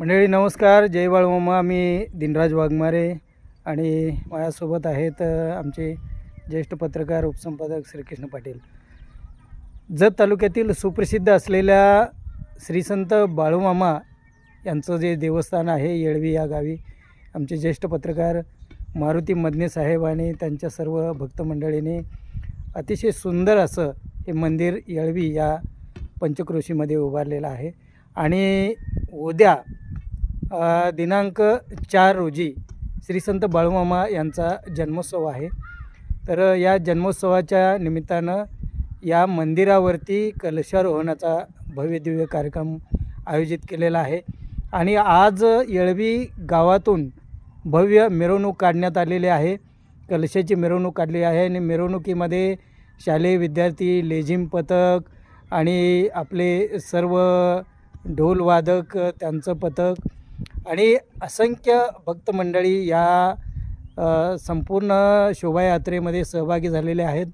मंडळी नमस्कार. जय बाळमामा मी दिनराज वाघमारे आणि माझ्यासोबत आहेत आमचे ज्येष्ठ पत्रकार उपसंपादक श्रीकृष्ण पाटील. जत तालुक्यातील सुप्रसिद्ध असलेल्या श्रीसंत बाळूमामा यांचं जे देवस्थान आहे येळवी या गावी आमचे ज्येष्ठ पत्रकार मारुती मदने साहेब आणि त्यांच्या सर्व भक्त मंडळीने अतिशय सुंदर असं हे मंदिर येळवी या पंचक्रोशीमध्ये उभारलेलं आहे. आणि उद्या दिनांक चार रोजी श्री संत बाळूमामा यांचा जन्मोत्सव आहे. तर या जन्मोत्सवाच्या निमित्तानं या मंदिरावरती कलशारोहणाचा भव्यदिव्य कार्यक्रम आयोजित केलेला आहे. आणि आज येळवी गावातून भव्य मिरवणूक काढण्यात आलेली आहे. कलशाची मिरवणूक काढली आहे आणि मिरवणुकीमध्ये शालेय विद्यार्थी लेझिम पथक आणि आपले सर्व ढोलवादक त्यांचं पथक आणि असंख्य भक्त मंडळी या संपूर्ण शोभायात्रेमध्ये सहभागी झालेले आहेत.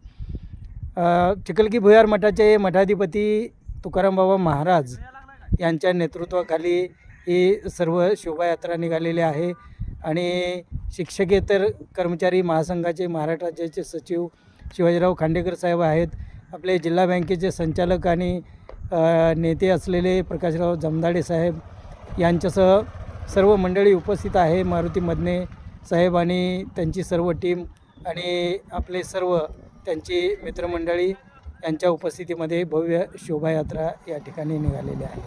चिखलकी भुयार मठाचे मठाधिपती तुकाराम बाबा महाराज यांच्या नेतृत्वाखाली ही सर्व शोभायात्रा निघालेली आहे. आणि शिक्षकेतर कर्मचारी महासंघाचे महाराष्ट्र राज्याचे सचिव शिवाजीराव खांडेकर साहेब आहेत. आपले जिल्हा बँकेचे संचालक आणि नेते असलेले प्रकाशराव जमदाडे साहेब यांच्यासह सर्व मंडळी उपस्थित आहे. मारुती मदने साहेब आणि त्यांची सर्व टीम आणि आपले सर्व त्यांची मित्रमंडळी यांच्या उपस्थितीमध्ये भव्य शोभायात्रा या ठिकाणी निघालेली आहे.